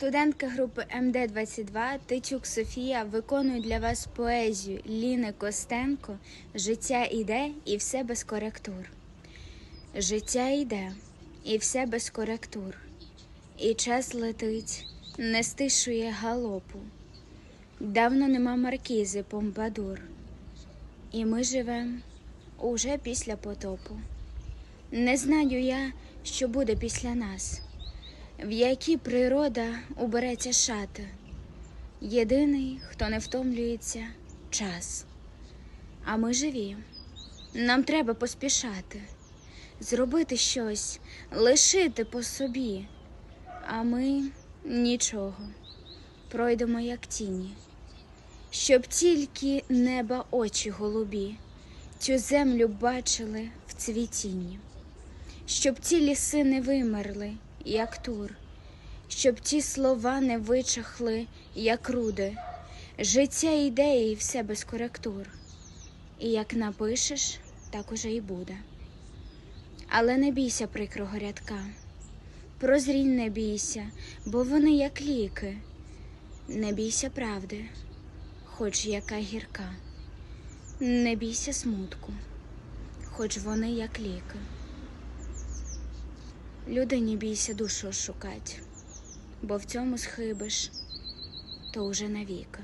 Студентка групи МД-22 Титюк Софія виконує для вас поезію Ліни Костенко Життя іде і все без коректур. Життя йде і все без коректур. І час летить, не стишує галопу. Давно нема маркізи Помпадур. І ми живем уже після потопу. Не знаю я, що буде після нас, в які природа убереться шати. Єдиний, хто не втомлюється, час. А ми живі. Нам треба поспішати, зробити щось, лишити по собі. А ми нічого, пройдемо як тіні, щоб тільки неба очі голубі цю землю бачили в цвітінні, щоб ті ліси не вимерли, як тур, щоб ті слова не вичахли, як руди, життя ідеї все без коректур. І як напишеш, так уже й буде. Але не бійся прикрого рядка, прозрінь не бійся, бо вони як ліки. Не бійся правди, хоч яка гірка. Не бійся смутку, хоч вони як ліки. Людині бійся душу шукать, бо в цьому схибиш, то уже навіки.